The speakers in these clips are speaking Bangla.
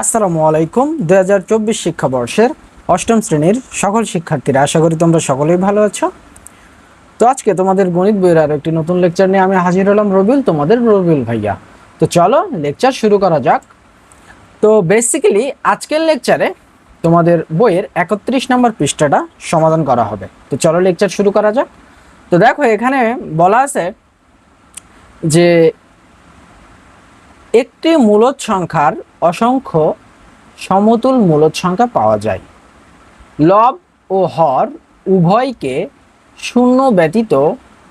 আসসালামু আলাইকুম, দুই হাজার চব্বিশ শিক্ষাবর্ষের অষ্টম শ্রেণির সকল শিক্ষার্থীরা, আশা করি তোমরা সকলেই ভালো আছো। তো আজকে তোমাদের গণিত বইয়ের আরও একটি নতুন লেকচার নিয়ে আমি হাজির হলাম রবিউল, তোমাদের রবিউল ভাইয়া। তো চলো লেকচার শুরু করা যাক। তো বেসিক্যালি আজকের লেকচারে তোমাদের বইয়ের একত্রিশ নম্বর পৃষ্ঠাটা সমাধান করা হবে। তো চলো লেকচার শুরু করা যাক। তো দেখো, এখানে বলা আছে যে একটি মূলদ সংখ্যার অসংখ্য সমতুল মূলদ সংখ্যা পাওয়া যায়। লব ও হর উভয়কে শূন্য ব্যতীত,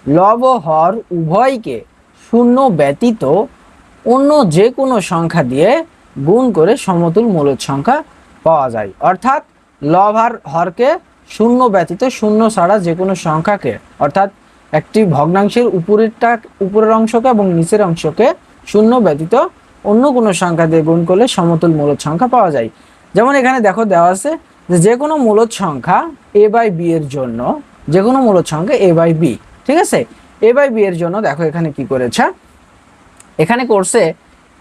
লব ও হর উভয়কে শূন্য ব্যতীত অন্য যে কোনো সংখ্যা দিয়ে গুণ করে সমতুল মূলদ সংখ্যা পাওয়া যায়। অর্থাৎ লব আর হরকে শূন্য ব্যতীত, শূন্য ছাড়া যে কোনো সংখ্যাকে, অর্থাৎ একটি ভগ্নাংশের উপরেরটা, উপরের অংশকে এবং নিচের অংশকে শূন্য ব্যতীত অন্য কোনো সংখ্যা দিয়ে গুণ করলে সমতুল মূলদ সংখ্যা পাওয়া যায়। যেমন এখানে দেখো দেওয়া আছে যে কোনো মূলদ সংখ্যা এ বাই বি এর জন্য, যে কোনো মূলদ সংখ্যা এ বাই বি ঠিক আছে? এ বাই বি এর জন্য দেখো এখানে কি করেছে? এখানে করছে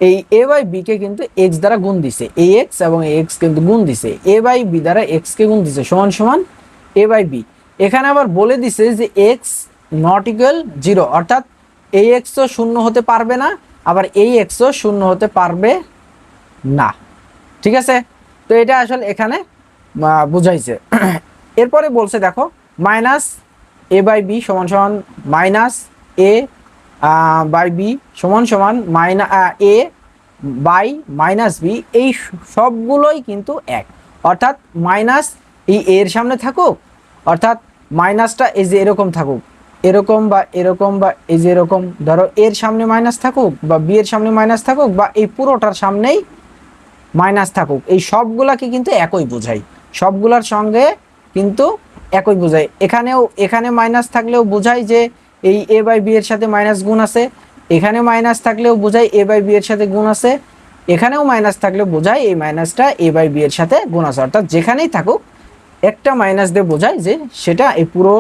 এই এ বাই বি কে কিন্তু এক্স দ্বারা গুণ দিছে। এ এক্স এবং এ এক্স কিন্তু গুণ দিছে। এ বাই বি দ্বারা এক্স কে গুণ দিছে। সমান সমান এ বাই বি এখানে আবার বলে দিছে যে এক্স নট ইকুয়াল জিরো অর্থাৎ এই এক্সও শূন্য হতে পারবে না আবার এই এক্সও শূন্য হতে পারবে না। ঠিক আছে? তো এটা আসলে এখানে বুঝাইছে। এরপরে বলছে, দেখো মাইনাস এ বাই বি সমান সমান মাইনাস এ বাই বি সমান সমান মাইনা এ বাই মাইনাস বি এই সবগুলোই কিন্তু এক। অর্থাৎ মাইনাস এই এর সামনে থাকুক, অর্থাৎ মাইনাসটা এই যে এরকম থাকুক। এরকম বা এরকম বা এই যে এরকম, ধরো এর সামনে মাইনাস থাকুক বা বি এর সামনে মাইনাস থাকুক বা এই পুরোটার সামনেই মাইনাস থাকুক, এই সবগুলাকে কিন্তু একই বোঝাই সবগুলার সঙ্গে কিন্তু একই বোঝায়। এখানেও, এখানে মাইনাস থাকলেও বোঝায় যে এই এ বাই বি এর সাথে মাইনাস গুণ আছে। এখানে মাইনাস থাকলেও বোঝায় এ বাই বি এর সাথে গুণ আছে। এখানেও মাইনাস থাকলে বোঝায় এই মাইনাসটা এ বাই বি এর সাথে গুণ আছে। অর্থাৎ যেখানেই থাকুক একটা মাইনাস দিয়ে বোঝায় যে সেটা এই পুরো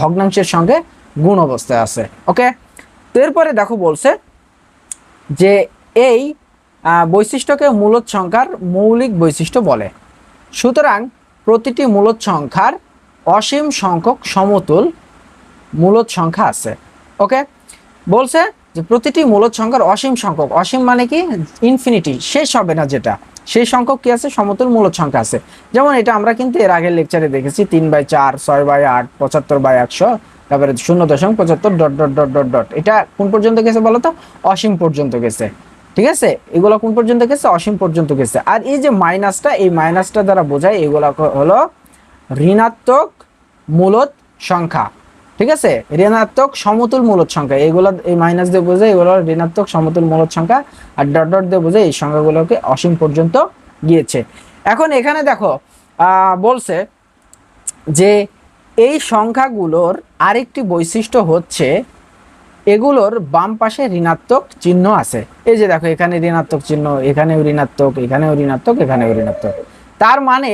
ভগ্নাংশের সঙ্গে গুণ অবস্থায় আছে ওকে তো এরপরে দেখো বলছে যে এই বৈশিষ্ট্যকে মূলদ সংখ্যার মৌলিক বৈশিষ্ট্য বলে। সুতরাং প্রতিটি মূলদ সংখ্যার অসীম সংখ্যক সমতুল মূলদ সংখ্যা আছে ওকে বলছে যে প্রতিটি মূলদ সংখ্যার অসীম সংখ্যক, অসীম মানে কি? ইনফিনিটি শেষ হবে না যেটা। সেই সংখ্যক কি আছে? সমতুল মূলদ সংখ্যা আছে। যেমন এটা আমরা কিন্তু এর আগের লেকচারে দেখেছি, তিন বাই চার, ছয় বাই আট, পঁচাত্তর বাই একশো, তারপরে শূন্য দশমিক পঁচাত্তর dot dot dot dot dot এটা কোন পর্যন্ত গেছে বলো তো? অসীম পর্যন্ত গেছে। ঠিক আছে? এগুলো কোন পর্যন্ত গেছে? অসীম পর্যন্ত গেছে। আর এই যে মাইনাসটা এই মাইনাসটা দ্বারা বোঝায় এগুলো হলো ঋণাত্মক মূলত সংখ্যা। ঠিক আছে? ঋণাত্মক সমতুল মূলদ সংখ্যা। এগুলো এই মাইনাস দিয়ে বোঝায় এগুলো ঋণাত্মক সমতুল মূলদ সংখ্যা আর ডট ডট দিয়ে বোঝায় এই সংখ্যাগুলোকে অসীম পর্যন্ত গিয়েছে। এখন এখানে দেখো বলছে যে এই সংখ্যাগুলোর আরেকটি বৈশিষ্ট্য হচ্ছে, এগুলোর বাম পাশে ঋণাত্মক চিহ্ন আছে। এই যে দেখো, এখানে ঋণাত্মক চিহ্ন, এখানেও ঋণাত্মক এখানেও ঋণাত্মক এখানেও ঋণাত্মক। তার মানে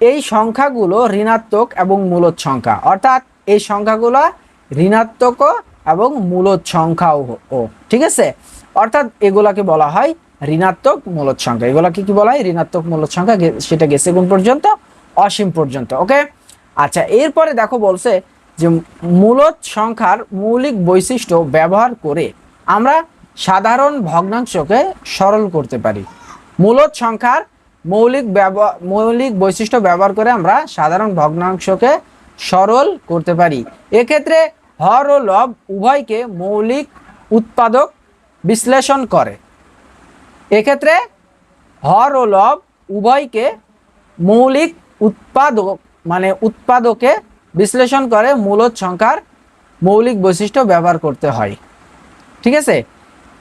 এই সংখ্যাগুলো ঋণাত্মক এবং মূলদ সংখ্যা। অর্থাৎ এই সংখ্যাগুলো ঋণাত্মক এবং মূলদ সংখ্যাও ও, ঠিক আছে? অর্থাৎ এগুলাকে বলা হয় ঋণাত্মক মূলদ সংখ্যা। এগুলাকে কি বলা হয়? ঋণাত্মক মূলদ সংখ্যা সেটা গেছে কোন পর্যন্ত? অসীম পর্যন্ত, ওকে? আচ্ছা এরপরে দেখো বলছে যে মূলদ সংখ্যার মৌলিক বৈশিষ্ট্য ব্যবহার করে আমরা সাধারণ ভগ্নাংশকে সরল করতে পারি। মূলদ সংখ্যার মৌলিক মৌলিক বৈশিষ্ট্য ব্যবহার করে আমরা সাধারণ ভগ্নাংশকে সরল করতে পারি। এক্ষেত্রে হর ও লব উভয়কে মৌলিক উৎপাদক বিশ্লেষণ করে। এক্ষেত্রে হর ও লব উভয়কে মৌলিক উৎপাদক মানে উৎপাদকে বিশ্লেষণ করে মূলদ সংখ্যার মৌলিক বৈশিষ্ট্য ব্যবহার করতে হয়। ঠিক আছে?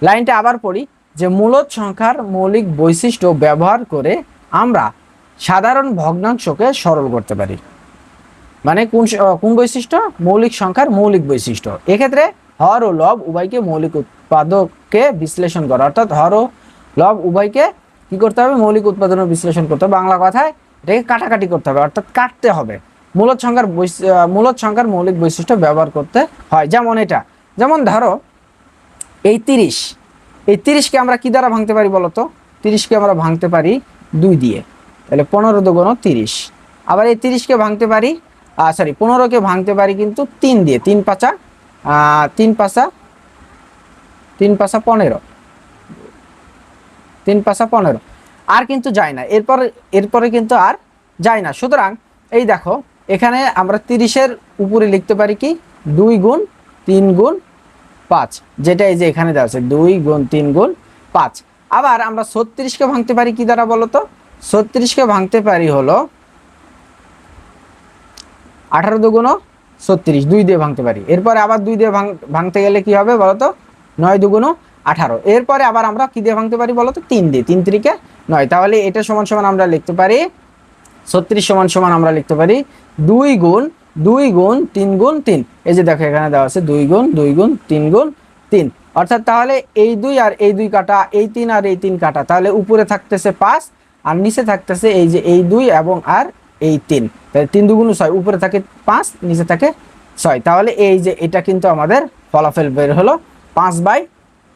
লাইনটা আবার পড়ি, যে মূলদ সংখ্যার মৌলিক বৈশিষ্ট্য ব্যবহার করে আমরা সাধারণ ভগ্নাংশকে সরল করতে পারি। মানে কোন কোন বৈশিষ্ট্য? মৌলিক সংখ্যার মৌলিক বৈশিষ্ট্য। এক্ষেত্রে হর ও লব উভয়কে মৌলিক উৎপাদককে বিশ্লেষণ করা। অর্থাৎ হর ও লব উভয়কে কি করতে হবে? মৌলিক উৎপাদন বিশ্লেষণ করতে হবে। বাংলা কথায় এটাকে কাটাকাটি করতে হবে অর্থাৎ কাটতে হবে। মূলদ সংখ্যার আহ, সংখ্যার মৌলিক বৈশিষ্ট্য ব্যবহার করতে হয়। যেমন এটা। যেমন ধরো এই তিরিশ। এই তিরিশকে আমরা কি দ্বারা ভাঙতে পারি বলতো? তিরিশকে আমরা ভাঙতে পারি দুই দিয়ে। তাহলে পনেরো দুগুণ তিরিশ। আবার এই তিরিশকে ভাঙতে পারি সরি পনেরোকে ভাঙতে পারি কিন্তু তিন দিয়ে, তিন পাঁচা তিন পাঁচা তিন পাঁচা পনেরো। তিন পাঁচা পনেরো। আর কিন্তু যায় না, এরপরে এরপরে কিন্তু আর যায় না। সুতরাং, এই দেখো, এখানে আমরা তিরিশের উপরে লিখতে পারি কি? দুই গুণ তিন গুণ পাঁচ, যেটা এই যে এখানে দেওয়া আছে, দুই গুণ তিন গুণ পাঁচ। আবার আমরা ছত্রিশকে ভাঙতে পারি কি দ্বারা বলো তো ছত্রিশকে ভাঙতে পারি হলো আঠারো দুগুণ ছত্রিশ, দুই দিয়ে ভাঙতে পারি। এরপরে আবার দুই দিয়ে ভাঙ- ভাঙতে গেলে কি হবে বলো তো নয় দুগুণ আঠারো। এরপরে আবার আমরা কি দিয়ে ভাঙতে পারি বলো তো তিন দিয়ে, তিন তিরিকে নয়। তাহলে এটা সমান সমান আমরা লিখতে পারি, ছত্রিশ সমান সমান আমরা লিখতে পারি দুই গুণ দুই গুণ, তিন গুণ, তিন। এই যে দেখো এখানে দেওয়া আছে দুই গুণ দুই গুণ, তিন গুণ, তিন। অর্থাৎ তাহলে এই দুই আর এই দুই কাটা, এই তিন আর এই তিন কাটা, তাহলে উপরে থাকতেছে পাঁচ আর নিচে থাকতেছে এই যে এই দুই এবং আর এই তিন। তাহলে তিন দুগুণ ছয়, উপরে থাকে পাঁচ, নিচে থাকে ছয়। তাহলে এই যে এটা কিন্তু আমাদের ফলাফল বের হলো পাঁচ বাই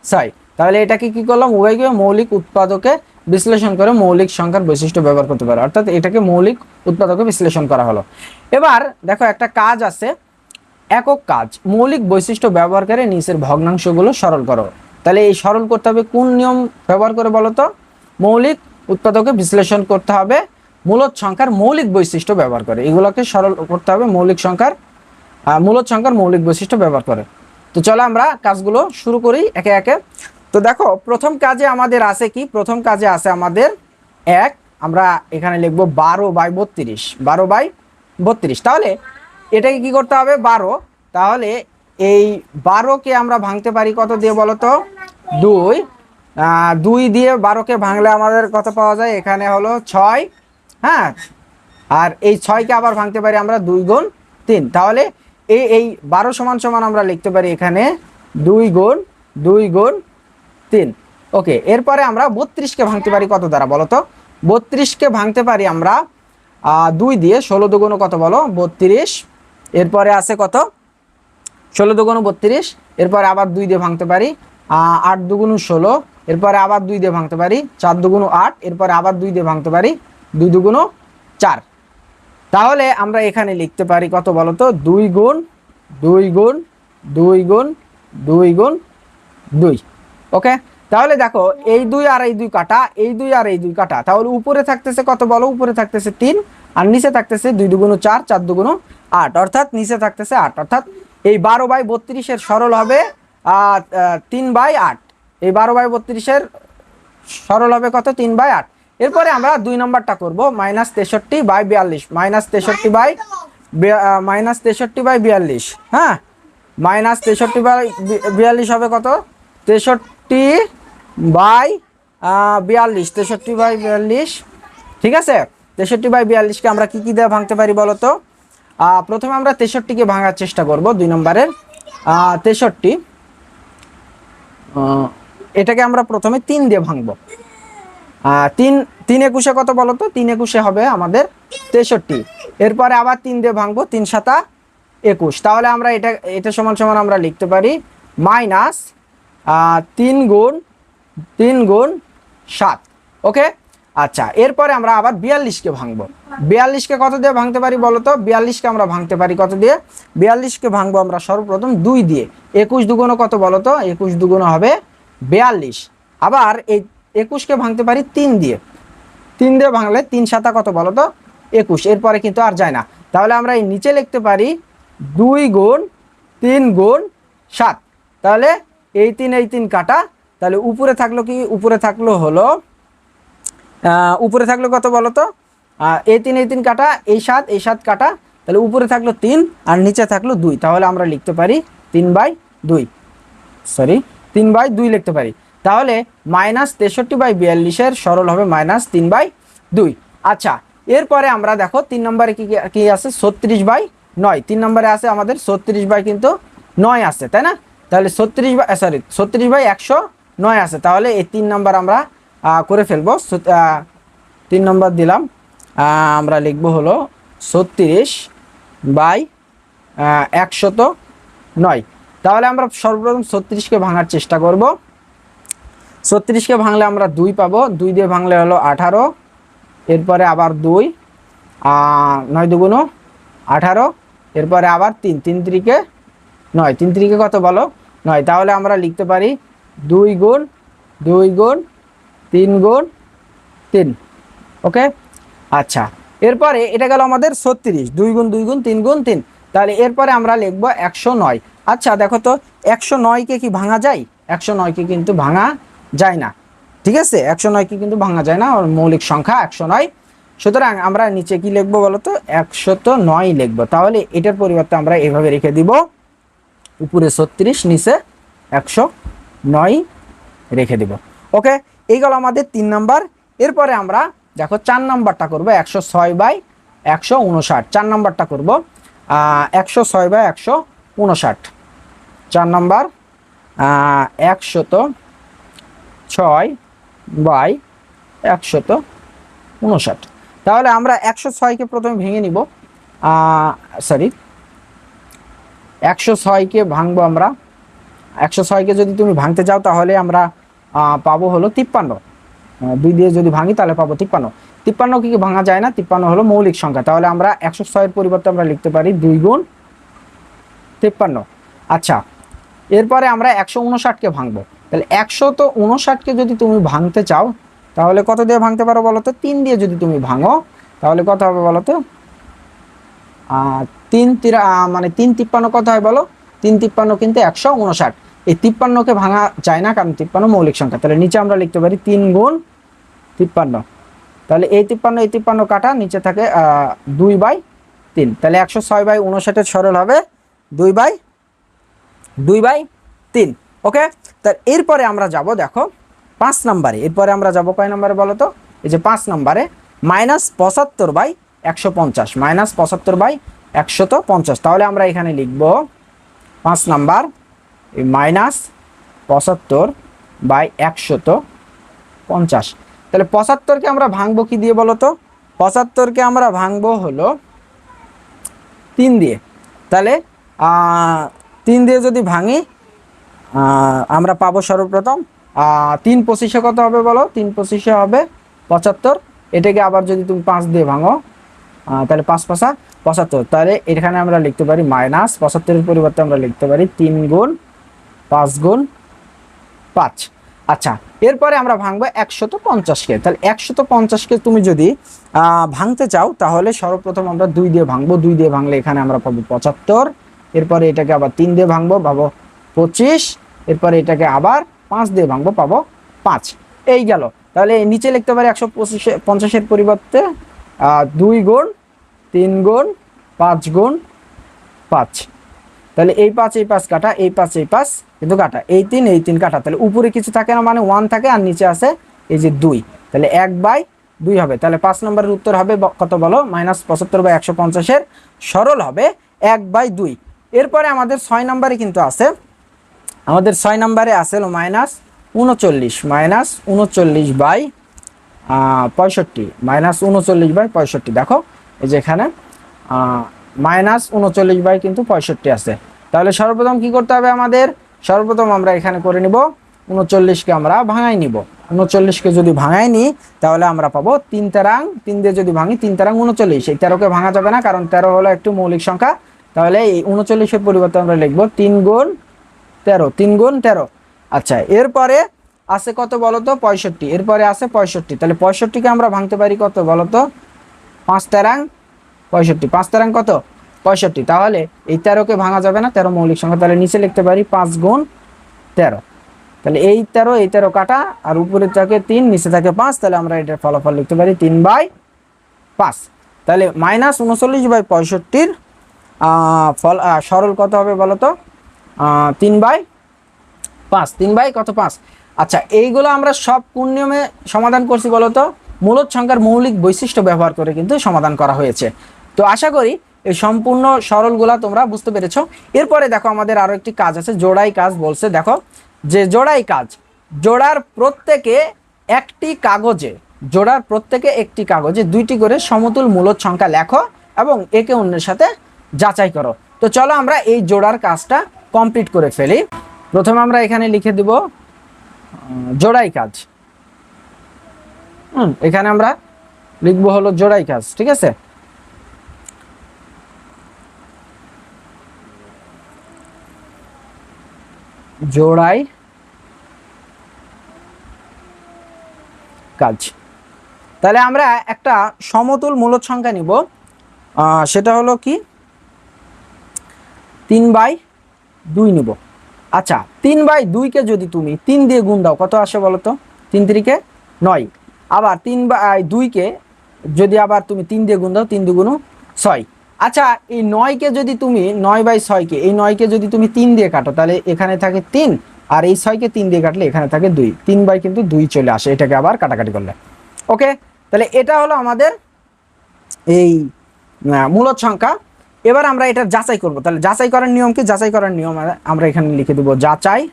ছয়। তাহলে এটাকে কি করলাম? উভয়কে মৌলিক উৎপাদকে বিশ্লেষণ করে মৌলিক সংখ্যার বৈশিষ্ট্য ব্যবহার করতে পারে। অর্থাৎ এটাকে মৌলিক উৎপাদকে বিশ্লেষণ করা হলো। এবার দেখো একটা কাজ আছে। একক কাজ, মৌলিক বৈশিষ্ট্য ব্যবহার করে নিচের ভগ্নাংশগুলো সরল করো। তাহলে এই সরল করতে হবে কোন নিয়ম ব্যবহার করে বলো তো? মৌলিক উৎপাদকে বিশ্লেষণ করতে হবে মূলত সংখ্যার মৌলিক বৈশিষ্ট্য ব্যবহার করে। এগুলোকে সরল করতে হবে মৌলিক সংখ্যার মূলত সংখ্যার মৌলিক বৈশিষ্ট্য ব্যবহার করে। তো চলো আমরা কাজগুলো শুরু করি একে একে। তো দেখো, প্রথম কাজে আমাদের আছে কি? প্রথম কাজে আছে আমাদের এক, আমরা এখানে লিখব বারো বাই বত্রিশ, বারো বাই বত্রিশ। তাহলে এটাকে কি করতে হবে? বারো। তাহলে এই বারোকে আমরা ভাঙতে পারি কত দিয়ে বলো তো? দুই। দুই দিয়ে বারোকে ভাঙলে আমাদের কত পাওয়া যায়? এখানে হলো ছয়। হ্যাঁ? আর এই ছয়কে আবার ভাঙতে পারি আমরা দুই গুণ তিন। তাহলে এই এই বারো সমান সমান আমরা লিখতে পারি এখানে দুই গুণ দুই গুণ তিন। ওকে, এরপরে আমরা বত্রিশকে ভাঙতে পারি কত দ্বারা বলো তো? বত্রিশকে ভাঙতে পারি আমরা দুই দিয়ে ষোলো দুগুণ কত বলো? বত্রিশ। এরপরে আছে কত? ষোলো দুগুণ বত্রিশ। এরপরে আবার দুই দিয়ে ভাঙতে পারি আট দুগুণ ষোলো। এরপরে আবার দুই দিয়ে ভাঙতে পারি, চার দুগুণ আট। এরপরে আবার দুই দিয়ে ভাঙতে পারি দুই দুগুণ চার। তাহলে আমরা এখানে লিখতে পারি কত বলো তো? দুই গুণ দুই গুণ দুই গুণ দুই গুণ, দুই। ওকে? তাহলে দেখো, এই দুই আর এই দুই কাটা, এই দুই আর এই দুই কাটা। তাহলে উপরে থাকতেছে কত বলো? উপরে থাকতেছে তিন, আর নিচে থাকতেছে দুই দুগুণ চার চার দুগুণ আট। অর্থাৎ নিচে থাকতেছে আট। অর্থাৎ এই বারো বাই বত্রিশের সরল হবে তিন বাই আট। এই বারো বাই বত্রিশের সরল হবে কত? তিন বাই আট। এরপরে আমরা দুই নম্বরটা করব, মাইনাস তেষট্টি বাই বিয়াল্লিশ। মাইনাস তেষট্টি বাই মাইনাস তেষট্টি বাই বিয়াল্লিশ হ্যাঁ? মাইনাস তেষট্টি বাই বিয়াল্লিশ হবে কত? তেষট্টি বাই বিয়াল্লিশ, তেষট্টি বাই বিয়াল্লিশ, ঠিক আছে? তেষট্টি বাই বিয়াল্লিশকে আমরা কী কী দিয়ে ভাঙতে পারি বলো তো? প্রথমে আমরা তেষট্টিকে ভাঙার চেষ্টা করব দুই নম্বরের তেষট্টি এটাকে আমরা প্রথমে তিন দিয়ে ভাঙবো। তিন তিন একুশে কত বলো তো? তিন একুশে হবে আমাদের তেষট্টি। এরপরে আবার তিন দিয়ে ভাঙবো, তিন সাতা একুশ। তাহলে আমরা এটা এটা সমান সমান আমরা লিখতে পারি মাইনাস তিন গুণ তিন গুণ সাত। ওকে? আচ্ছা এরপরে আমরা আবার বিয়াল্লিশকে ভাঙবো। বিয়াল্লিশকে কত দিয়ে ভাঙতে পারি বলো তো? বিয়াল্লিশকে আমরা ভাঙতে পারি কত দিয়ে? বিয়াল্লিশকে ভাঙবো আমরা সর্বপ্রথম দুই দিয়ে। একুশ দুগুণ কত বলো তো? একুশ দুগুণ হবে বিয়াল্লিশ। আবার এই একুশকে ভাঙতে পারি তিন দিয়ে। তিন দিয়ে ভাঙলে তিন সাতা কত বলো তো? একুশ। এরপরে কিন্তু আর যায় না। তাহলে আমরা এই নিচে লিখতে পারি দুই গুণ তিন গুণ সাত। তাহলে এই তিন এই তিন কাটা। তাহলে উপরে থাকল কি? উপরে থাকল হলো উপরে থাকল কত বলো তো? এই তিন এই তিন কাটা, এই সাত এই সাত কাটা। তাহলে উপরে থাকল তিন আর নিচে থাকল দুই। তাহলে আমরা লিখতে পারি তিন বাই দুই। সরি তিন বাই দুই লিখতে পারি। তাহলে মাইনাস তেষট্টি বাই বিয়াল্লিশের সরল হবে মাইনাস তিন বাই দুই। আচ্ছা এরপরে আমরা দেখো তিন নম্বরে কি, কি- আছে? ছত্রিশ বাই নয়। তিন নম্বরে আছে আমাদের ছত্রিশ বাই কিন্তু নয় আছে, তাই না? তাহলে ছত্রিশ বাই সরি ছত্রিশ বাই একশো নয় আছে। তাহলে এই তিন নম্বর আমরা করে ফেলব। তিন নম্বর দিলাম। আমরা লিখব হলো ছত্রিশ বাই একশত নয়। তাহলে আমরা সর্বপ্রথম ছত্রিশকে ভাঙার চেষ্টা করব। ছত্রিশকে ভাঙলে আমরা দুই পাবো, দুই দিয়ে ভাঙলে হলো আঠারো, এরপরে আবার দুই নয় দুগুণ আঠারো, এরপরে আবার তিন তিন তিরিকে নয়, তিন তিরিকে কত বলো? নয়, তাহলে আমরা লিখতে পারি দুই গুণ দুই গুণ, তিন গুণ, তিন, ওকে? আচ্ছা এরপরে এটা গেল আমাদের ছত্রিশ, দুই গুণ দুই গুণ, তিন গুণ, তিন, তাহলে এরপরে আমরা লিখব একশো নয়। আচ্ছা দেখো তো, একশো নয়কে কি ভাঙা যায়? একশো নয়কে কিন্তু ভাঙা যায় না। ঠিক আছে? একশো নয়কে কিন্তু ভাঙা যায় না মৌলিক সংখ্যা একশো নয়। সুতরাং আমরা নিচে কি লিখব বলো তো একশো তো নয় লিখব। তাহলে এটার পরিবর্তে আমরা এভাবে রেখে দিব। উপরে ছত্রিশ, নিচে একশো নয় রেখে দিব। ওকে এই গেল আমাদের তিন নাম্বার। এরপরে আমরা দেখো চার নাম্বারটা করব একশো ছয় বাই একশো উনষাট। চার নাম্বারটা করব একশো ছয় বাই একশো উনষাট। চার নাম্বার একশত ছয় বাই একশত উনষাট। তাহলে আমরা একশো ছয়কে প্রথমে ভেঙে নিব। সরি একশো ছয়কে ভাঙবো আমরা। একশো ছয়কে যদি তুমি ভাঙতে চাও তাহলে আমরা পাবো হলো তিপ্পান্ন। দুই দিয়ে যদি ভাঙি তাহলে পাবো তিপ্পান্ন। তিপ্পান্ন কি ভাঙা যায় না? তিপ্পান্ন হলো মৌলিক সংখ্যা। তাহলে আমরা একশো ছয়ের পরিবর্তে আমরা লিখতে পারি দুই গুণ তিপ্পান্ন। আচ্ছা এরপরে আমরা একশো উনষাটকে ভাঙবো। তাহলে একশো তো উনষাটকে যদি তুমি ভাঙতে চাও, তাহলে কত দিয়ে ভাঙতে পারো বলো তো? তিন দিয়ে যদি তুমি ভাঙো, তাহলে কত হবে বলো তো? তিন তিরা মানে তিন তিপ্পান্ন কত হয় বলো? তিন তিপ্পান্ন কিন্তু একশো উনষাট। এই তিপ্পান্নকে ভাঙা যায় না, কারণ তিপ্পান্ন মৌলিক সংখ্যা। তাহলে নিচে আমরা লিখতে পারি তিন গুণ তিপ্পান্ন। তাহলে এই তিপ্পান্ন এই তিপ্পান্ন কাটা, নিচে থাকে দুই বাই তিন। তাহলে একশো ছয় বাই উনষাটের সরল হবে দুই বাই দুই বাই তিন। ওকে তার এরপরে আমরা যাব, দেখো, পাঁচ নাম্বারে। এরপরে আমরা যাব কয় নাম্বারে বলো তো এই যে পাঁচ নাম্বারে মাইনাস পঁচাত্তর বাই একশো পঞ্চাশ মাইনাস পঁচাত্তর বাই একশত পঞ্চাশ। তাহলে আমরা এখানে লিখব পাঁচ নাম্বার মাইনাস পঁচাত্তর বাই একশত পঞ্চাশ। তাহলে পঁচাত্তরকে আমরা ভাঙবো কি দিয়ে বলো তো পঁচাত্তরকে আমরা ভাঙবো হলো তিন দিয়ে। তাহলে তিন দিয়ে যদি ভাঙি আমরা পাবো সর্বপ্রথম। তিন পঁচিশে কত হবে বলো? তিন পঁচিশে হবে পঁচাত্তর। এটাকে আবার যদি তুমি পাঁচ দিয়ে ভাঙো তাহলে পাঁচ পাঁচা পঁচাত্তর। তাহলে এখানে আমরা লিখতে পারি মাইনাস, পঁচাত্তরের পরিবর্তে আমরা লিখতে পারি তিন গুণ পাঁচ গুণ পাঁচ। আচ্ছা এরপরে আমরা ভাঙবো একশত পঞ্চাশকে। তাহলে একশত পঞ্চাশকে তুমি যদি ভাঙতে চাও, তাহলে সর্বপ্রথম আমরা দুই দিয়ে ভাঙবো। দুই দিয়ে ভাঙলে এখানে আমরা পাবো পঁচাত্তর। এরপরে এটাকে আবার তিন দিয়ে ভাঙবো পাবো পঁচিশ, এরপরে এটাকে আবার পাঁচ দিয়ে ভাঙবো, পাবো পাঁচ। এই গেল। তাহলে নিচে লিখতে পারি একশো পঁচিশে পঞ্চাশের পরিবর্তে দুই গুণ, তিন গুণ, পাঁচ গুণ, পাঁচ। তাহলে এই পাঁচ এই পাঁচ কাটা, এই পাঁচ এই পাঁচ কিন্তু কাটা। এই তিন এই তিন কাটা। তাহলে উপরে কিছু থাকে না মানে ওয়ান থাকে, আর নিচে আছে এই যে দুই। তাহলে এক বাই দুই হবে। তাহলে পাঁচ নম্বরের উত্তর হবে কত বলো? মাইনাস পঁচাত্তর বাই একশো পঞ্চাশের সরল হবে এক বাই দুই। এরপরে আমাদের ছয় নম্বরে কিন্তু আছে আমাদের ছয় নম্বরে আছে হলো মাইনাস উনচল্লিশ মাইনাস উনচল্লিশ বাই পঁয়ষট্টি মাইনাস উনচল্লিশ বাই পঁয়ষট্টি। দেখো, এই যে এখানে মাইনাস উনচল্লিশ বাই কিন্তু পঁয়ষট্টি আছে। তাহলে সর্বপ্রথম কি করতে হবে আমাদের? সর্বপ্রথম আমরা এখানে করে নিব, উনচল্লিশকে আমরা ভাঙাই নিব। উনচল্লিশকে যদি ভাঙাই নিই তাহলে আমরা পাবো তিন তেরাং, তিন দিয়ে যদি ভাঙি, তিন তেরাং উনচল্লিশ। এই তেরোকে ভাঙা যাবে না, কারণ তেরো হলো একটু মৌলিক সংখ্যা। তাহলে এই উনচল্লিশের পরিবর্তে আমরা লিখব তিন গুণ তেরো তিন গুণ তেরো। আচ্ছা এরপরে আছে কত বলো তো পঁয়ষট্টি। এরপরে আছে পঁয়ষট্টি। তাহলে পঁয়ষট্টিকে আমরা ভাঙতে পারি কত বলো তো পাঁচ তেরাং পঁয়ষট্টি। পাঁচ তেরাং কত? পঁয়ষট্টি। তাহলে এই তেরোকে ভাঙা যাবে না। তেরো মৌলিক সংখ্যা। তাহলে নিচে লিখতে পারি পাঁচ গুণ তেরো। তাহলে এই তেরো এই তেরো কাটা আর উপরে থাকে তিন নিচে থাকে পাঁচ। তাহলে আমরা এটার ফলাফল লিখতে পারি তিন বাই পাঁচ। তাহলে মাইনাস উনচল্লিশ বাই পঁয়ষট্টির ফল সরল কত হবে বলো তো আহ, তিন বাই পাঁচ, তিন বাই কত পাঁচ? আচ্ছা এইগুলো আমরা সব কোন নিয়মে সমাধান করছি বলো তো? মূলত সংখ্যার মৌলিক বৈশিষ্ট্য ব্যবহার করে কিন্তু সমাধান করা হয়েছে। তো আশা করি এই সম্পূর্ণ সরলগুলা তোমরা বুঝতে পেরেছ। এরপরে দেখো আমাদের আরও একটি কাজ আছে, জোড়াই কাজ বলছে। দেখো, যে জোড়াই কাজ, জোড়ার প্রত্যেকে একটি কাগজে, জোড়ার প্রত্যেকে একটি কাগজে দুইটি করে সমতুল মূলত সংখ্যা লেখো এবং একে অন্যের সাথে যাচাই করো। তো চলো আমরা এই জোড়ার কাজটা কমপ্লিট করে ফেলি। প্রথমে আমরা এখানে লিখে দিব জোড়াই কাজ। হুম, এখানে আমরা লিখব হলো জোড়াই কাজ, ঠিক আছে? জোড়াই কাজ। তাহলে আমরা একটা সমতুল মূলদ সংখ্যা নিব সেটা হলো কি? তিন বাই দুই নিব। আচ্ছা তিন বাই দুইকে যদি তুমি তিন দিয়ে গুণ দাও, কত আসে বলো তো? তিন তিরিকে নয়। আবার তিন বাই দুইকে যদি আবার তুমি তিন দিয়ে গুণ দাও, তিন দুগুণ ছয়। আচ্ছা এই নয়কে যদি তুমি নয় বাই ছয়কে এই নয়কে যদি তুমি তিন দিয়ে কাটো, তাহলে এখানে থাকে তিন, আর এই ছয়কে তিন দিয়ে কাটলে এখানে থাকে দুই। তিন বাই কিন্তু দুই চলে আসে, এটাকে আবার কাটাকাটি করলে। ওকে? তাহলে এটা হলো আমাদের এই মূলদ সংখ্যা। এবার আমরা এটা যাচাই করব। তাহলে যাচাই করার নিয়ম কি? যাচাই করার নিয়ম আমরা- এখানে লিখে দেব যাচাই।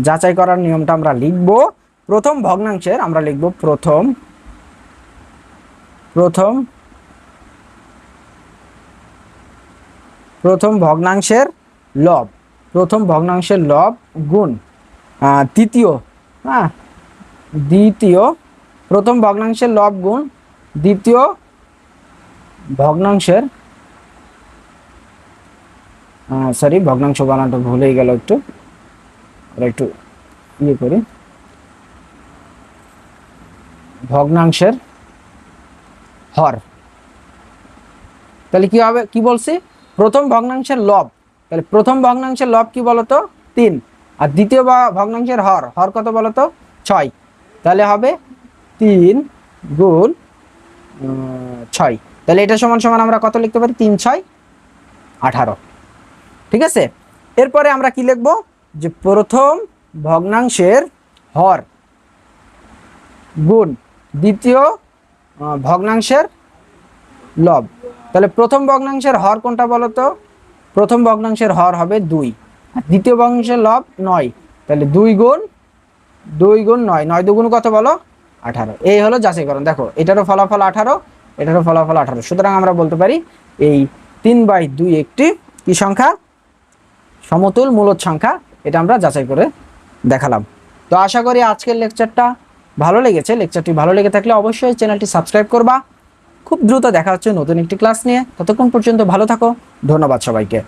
যাচাই করার নিয়মটা আমরা লিখব। প্রথম ভগ্নাংশের আমরা লিখব প্রথম প্রথম প্রথম ভগ্নাংশের লব। প্রথম ভগ্নাংশের লব গুণ তৃতীয় হ্যাঁ দ্বিতীয়, প্রথম ভগ্নাংশের লব গুণ, দ্বিতীয় ভগ্নাংশের সরি ভগ্নাংশ বানানটা ভুলেই গেল একটু। একটু ইয়ে করি। ভগ্নাংশের হর। তাহলে কি হবে? কি বলছি? প্রথম ভগ্নাংশের লব। তাহলে প্রথম ভগ্নাংশের লব কি বলতো? তিন। আর দ্বিতীয় ভগ্নাংশের হর। হর কত বলতো? ছয়। তাহলে হবে তিন গুণ ছয়। তাহলে এটা সমান সমান আমরা কত লিখতে পারি? তিন, ছয়, আঠারো। ঠিক আছে? এরপরে আমরা কি লিখব? যে প্রথম ভগ্নাংশের হর। গুণ। দ্বিতীয় ভগ্নাংশের লব। তাহলে প্রথম ভগ্নাংশের হর কোনটা বলো তো? প্রথম ভগ্নাংশের হর হবে দুই। আর দ্বিতীয় ভগ্নাংশের লব নয়। তাহলে দুই গুণ দুই গুণ নয়। নয় দুগুণ কত বলো? আঠারো। এই হলো যাচাইকরণ। দেখো, এটারও ফলাফল আঠারো, এটারও ফলাফল আঠারো। সুতরাং আমরা বলতে পারি এই তিন বাই দুই একটি কি সংখ্যা? সমতুল মূলদ সংখ্যা এটা আমরা যাচাই করে দেখালাম। তো আশা করি আজকের লেকচারটা ভালো লেগেছে। লেকচারটি ভালো লেগে থাকলে অবশ্যই চ্যানেলটি সাবস্ক্রাইব করবা। খুব দ্রুত দেখা হচ্ছে নতুন একটি ক্লাস নিয়ে। ততক্ষণ পর্যন্ত ভালো থাকো। ধন্যবাদ সবাইকে।